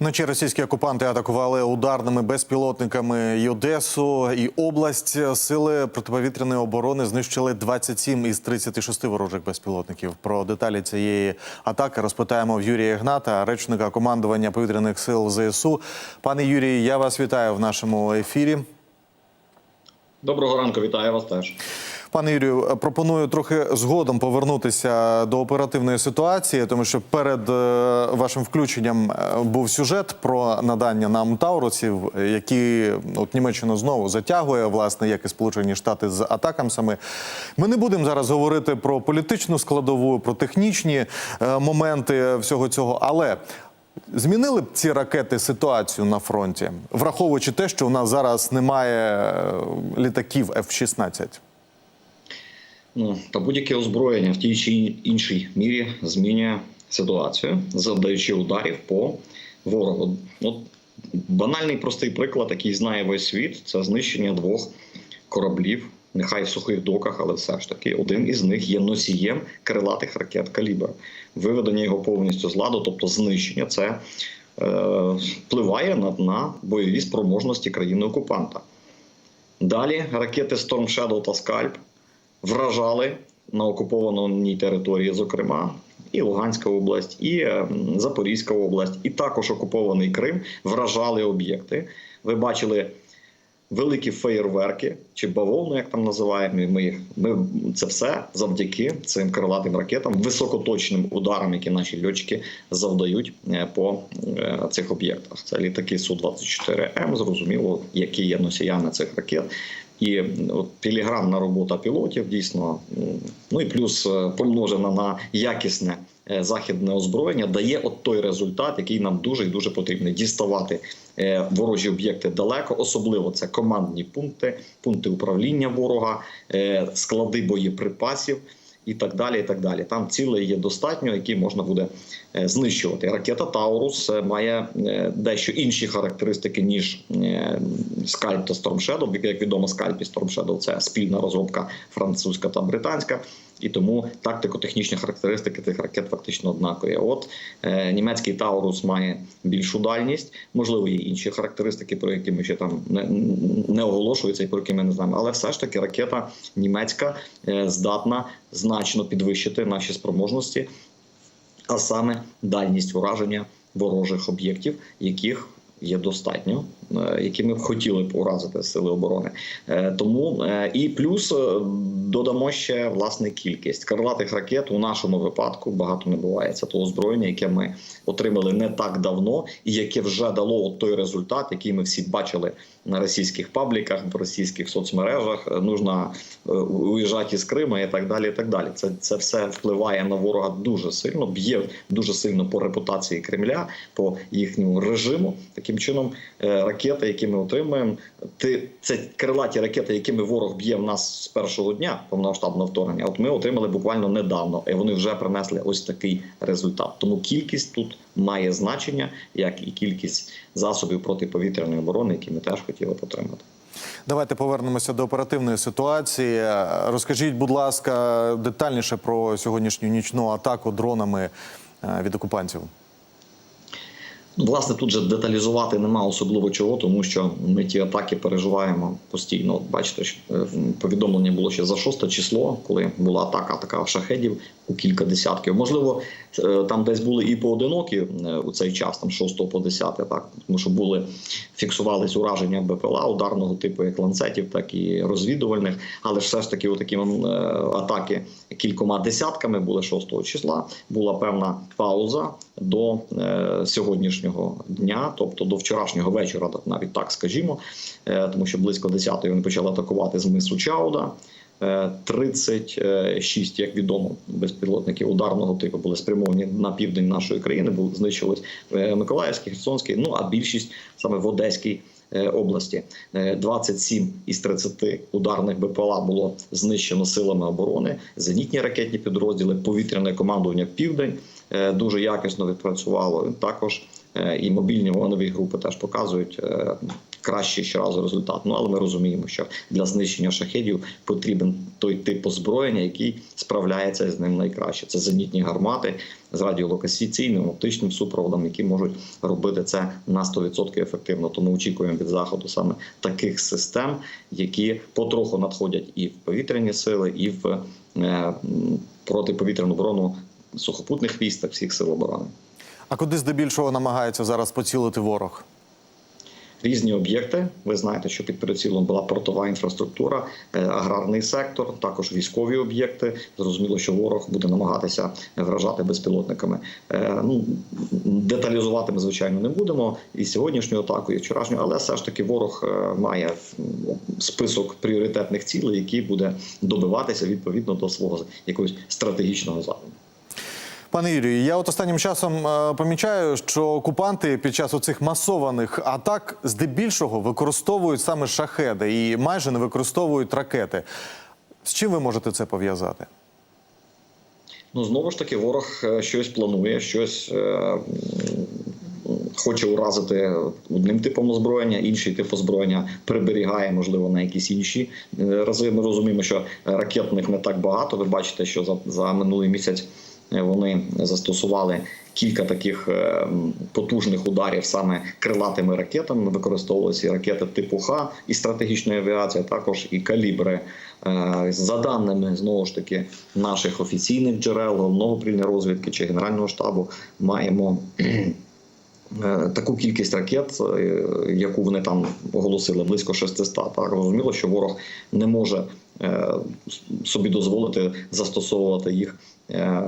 Вночі російські окупанти атакували ударними безпілотниками і Одесу і область. Сили протиповітряної оборони знищили 27 із 36 ворожих безпілотників. Про деталі цієї атаки розпитаємо в Юрія Гната, речника командування повітряних сил ЗСУ. Пане Юрій, я вас вітаю в нашому ефірі. Доброго ранку, вітаю вас теж. Пане Юрію, пропоную трохи згодом повернутися до оперативної ситуації, тому що перед е, вашим включенням е, був сюжет про надання нам таурусів, які от Німеччина знову затягує, власне, як і Сполучені Штати з атакамсами. Ми не будемо зараз говорити про політичну складову, про технічні е, моменти всього цього, але. Змінили б ці ракети ситуацію на фронті, враховуючи те, що у нас зараз немає е, літаків F-16? Та будь-яке озброєння в тій чи іншій мірі змінює ситуацію, завдаючи ударів по ворогу. От банальний простий приклад, який знає весь світ, це знищення двох кораблів. Нехай в сухих доках, але все ж таки один із них є носієм крилатих ракет калібр. Виведення його повністю з ладу, тобто знищення, це е, впливає на, на бойові спроможності країни окупанта. Далі ракети Storm Shadow та Scalp вражали на окупованій території, зокрема, і Луганська область, і е, Запорізька область, і також окупований Крим вражали об'єкти. Ви бачили великі феєрверки чи бавовну, як там називаємо. Ми їх ми це все завдяки цим крилатим ракетам, високоточним ударам, які наші льотчики завдають е, по е, цих об'єктах. Це літаки су 24 М. Зрозуміло, які є носіями цих ракет. І от філігранна робота пілотів дійсно, ну і плюс е, помножена на якісне е, західне озброєння, дає от той результат, який нам дуже і дуже потрібний діставати е, ворожі об'єкти далеко, особливо це командні пункти, пункти управління ворога, склади боєприпасів. І так далі, і так далі. Там цілей є достатньо, які можна буде е, знищувати. Ракета Таурус е, має е, дещо інші характеристики ніж Скальп та Storm Shadow. Як відомо, Скальп і Storm Shadow – це спільна розробка французька та британська. І тому тактико-технічні характеристики тих ракет фактично однакові. От е, німецький Таурус має більшу дальність, можливо, є інші характеристики, про які ми ще там не, не оголошуються і про які ми не знаємо. Але все ж таки ракета німецька е, здатна значно підвищити наші спроможності, а саме дальність ураження ворожих об'єктів, яких є достатньо, е, які ми б хотіли б уразити сили оборони. Е, Тому е, і плюс додамо ще власне кількість крилатих ракет у нашому випадку багато не буває. Це то озброєння, яке ми отримали не так давно, і яке вже дало той результат, який ми всі бачили на російських пабліках, в російських соцмережах. Нужно е, уїжджати з Криму і так далі. І так далі. Це, це все впливає на ворога дуже сильно, б'є дуже сильно по репутації Кремля, по їхньому режиму. Таким чином, е, ракети, які ми отримуємо, це крилаті ракети, якими ворог б'є в нас з першого дня повномасштабного вторгнення. От ми отримали буквально недавно, і вони вже принесли ось такий результат. Тому кількість тут має значення, як і кількість засобів протиповітряної оборони, які ми теж хотіли б отримати. Давайте повернемося до оперативної ситуації. Розкажіть, будь ласка, детальніше про сьогоднішню нічну атаку дронами е, від окупантів. Власне, тут же деталізувати нема особливо чого, тому що ми ті атаки переживаємо постійно. От бачите, е, повідомлення було ще за 6 число, коли була атака така шахедів у кілька десятків. Можливо, е, там десь були і поодинокі е, у цей час, там 6 по 10, так тому що були фіксувались ураження БПЛА ударного типу, як ланцетів, так і розвідувальних. Але ж все ж таки, такі атаки кількома десятками були 6 числа. Була певна пауза до е, сьогоднішнього дня, тобто до вчорашнього вечора, навіть так скажімо, е, тому що близько 10-ї вони почали атакувати з мису Чауда. Е, 36, як відомо, безпілотників ударного типу були спрямовані на південь нашої країни, були знищились в Миколаївській, Херсонській, ну а більшість саме в Одеській е, області. Е, 27 із 30 ударних БПЛА було знищено силами оборони, зенітні ракетні підрозділи, повітряне командування Південь е, дуже якісно відпрацювало. Також е, і мобільні вогневі групи теж показують е, кращий щоразу результат. Ну але ми розуміємо, що для знищення шахедів потрібен той тип озброєння, який справляється з ним найкраще. Це зенітні гармати з радіолокаційним оптичним супроводом, які можуть робити це на 100% ефективно. Тому очікуємо від заходу саме таких систем, які потроху надходять і в повітряні сили, і в е, протиповітряну оборону сухопутних військ та всіх сил оборони. А куди здебільшого намагається зараз поцілити ворог? Різні об'єкти. Ви знаєте, що під прицілом була портова інфраструктура, е, аграрний сектор, також військові об'єкти. Зрозуміло, що ворог буде намагатися вражати безпілотниками. Е, Ну деталізувати ми звичайно не будемо і сьогоднішню атаку, і вчорашню, але все ж таки ворог е, має список пріоритетних цілей, які буде добиватися відповідно до свого якогось стратегічного задуму. Пане Юрію, я от останнім часом е, помічаю, що окупанти під час оцих масованих атак здебільшого використовують саме шахеди і майже не використовують ракети. З чим ви можете це пов'язати? Ну знову ж таки, ворог е, щось планує, щось е, хоче уразити одним типом озброєння, інший тип озброєння приберігає, можливо, на якісь інші рази. Ми розуміємо, що ракетних не так багато. Ви бачите, що за, за минулий місяць вони застосували. Кілька таких е, потужних ударів саме крилатими ракетами використовувалися і ракети типу Х і стратегічної авіації, також і калібри. Е, За даними знову ж таки наших офіційних джерел, головного управління розвідки чи генерального штабу, маємо е, таку кількість ракет, яку вони там оголосили, близько 600. Так розуміло, що ворог не може собі дозволити застосовувати їх е,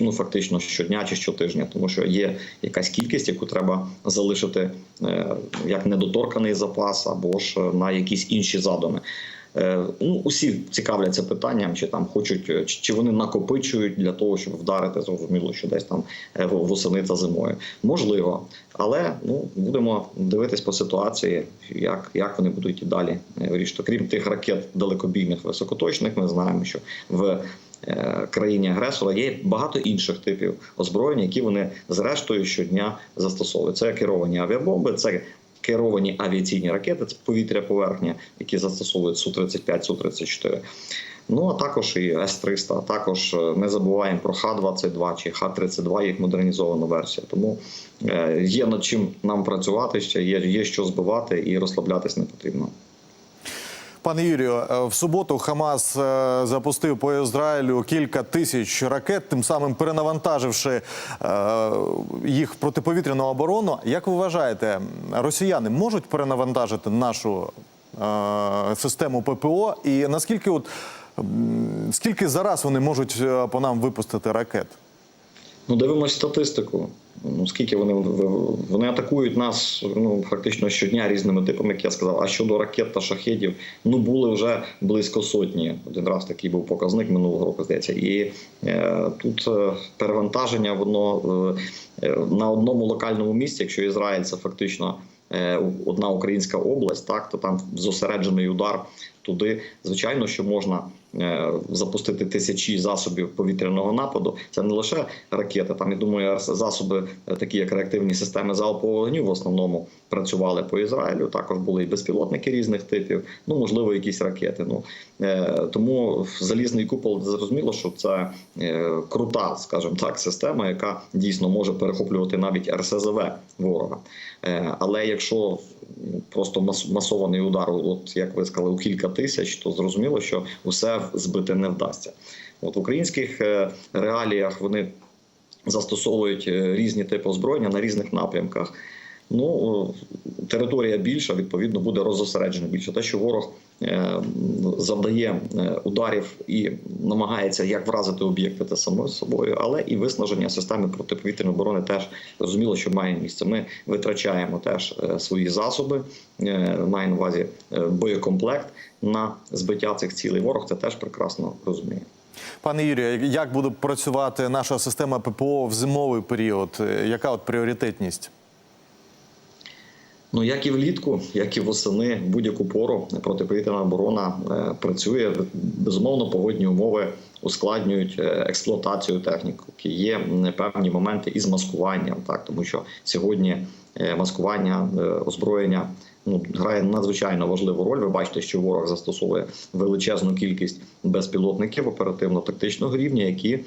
ну фактично щодня чи щотижня, тому що є якась кількість, яку треба залишити е, як недоторканий запас або ж на якісь інші задуми. Е, Ну, усі цікавляться питанням, чи там хочуть, е, чи вони накопичують для того, щоб вдарити зрозуміло, що десь там е, восени та зимою. Можливо, але ну будемо дивитись по ситуації, як, як вони будуть і далі вирішити. Крім тих ракет далекобійних високоточних, ми знаємо, що в країні агресора є багато інших типів озброєння, які вони зрештою щодня застосовують. Це керовані авіабомби, це керовані авіаційні ракети, це повітря поверхня, які застосовують Су-35, Су-34. Ну а також і С-300, а також е, не забуваємо про Х-22 чи Х-32, їх модернізована версія. Тому е, є над чим нам працювати ще, є, є що збивати і розслаблятись не потрібно. Пане Юрію, е, в суботу Хамас е, запустив по Ізраїлю кілька тисяч ракет, тим самим перенавантаживши е, їх протиповітряну оборону. Як ви вважаєте, росіяни можуть перенавантажити нашу систему ППО? І наскільки от скільки зараз вони можуть по нам випустити ракет? Ну, дивимося статистику. Ну, скільки вони вони атакують нас ну фактично щодня різними типами, як я сказав. А щодо ракет та шахедів, ну були вже близько сотні. Один раз такий був показник минулого року, здається. І е, тут е, перевантаження воно е, е, на одному локальному місці, якщо Ізраїль це фактично. е, Одна українська область, так то там зосереджений удар туди. Звичайно, що можна запустити тисячі засобів повітряного нападу. Це не лише ракети. Там я думаю, засоби, е, такі як реактивні системи залпового вогню, в основному працювали по Ізраїлю. Також були і безпілотники різних типів. Ну можливо, якісь ракети. Ну е, тому залізний купол зрозуміло, що це е, крута, скажімо так, система, яка дійсно може перехоплювати навіть РСЗВ ворога. Е, але якщо просто мас- масований удар, от як ви сказали, у кілька тисяч, то зрозуміло, що усе збити не вдасться. От в українських е, реаліях вони застосовують е, різні типи озброєння на різних напрямках. Ну, е, територія більша, відповідно, буде розосереджена більше. Те, що ворог е, завдає е, ударів і намагається як вразити об'єкти та само собою, але і виснаження системи протиповітряної оборони теж зрозуміло, що має місце. Ми витрачаємо теж свої засоби, маю на увазі боєкомплект на збиття цих цілей. Ворог це теж прекрасно розуміє. Пане Юрію, як буде працювати наша система ППО в зимовий період? Яка от пріоритетність? Ну як і влітку, як і восени, будь-яку пору протиповітряна оборона е, працює. Безумовно, погодні умови ускладнюють е, експлуатацію техніки. Є певні моменти із маскуванням, так тому що сьогодні е, маскування озброєння ну, грає надзвичайно важливу роль. Ви бачите, що ворог застосовує величезну кількість безпілотників оперативно-тактичного рівня, які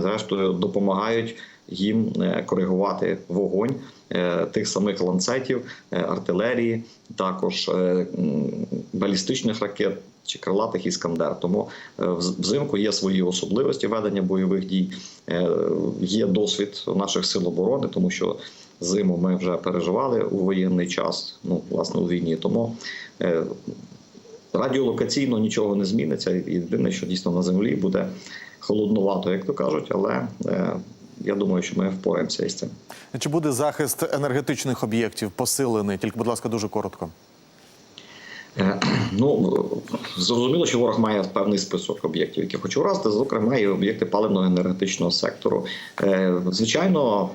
зрештою допомагають їм коригувати вогонь тих самих ланцетів, е, артилерії, також е, балістичних ракет. Чи крилатих іскандер, тому е, взимку є свої особливості ведення бойових дій. Е, Є досвід наших сил оборони, тому що зиму ми вже переживали у воєнний час, ну власне у війні. Тому е, радіолокаційно нічого не зміниться. Єдине, що дійсно на землі буде холоднувато, як то кажуть, але е, я думаю, що ми впораємося із цим. Чи буде захист енергетичних об'єктів посилений? Тільки, будь ласка, дуже коротко. Е, Ну зрозуміло, що ворог має певний список об'єктів, які хоче вразити, зокрема і об'єкти паливно-енергетичного сектору. Е, Звичайно,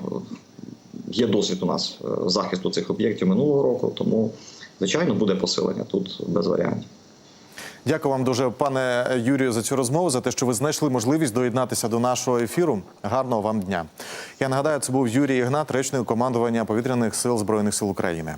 є досвід у нас е, захисту цих об'єктів минулого року, тому звичайно буде посилення тут без варіантів. Дякую вам дуже, пане Юрію, за цю розмову, за те, що ви знайшли можливість доєднатися до нашого ефіру. Гарного вам дня. Я нагадаю, це був Юрій Ігнат, речник командування повітряних сил збройних сил України.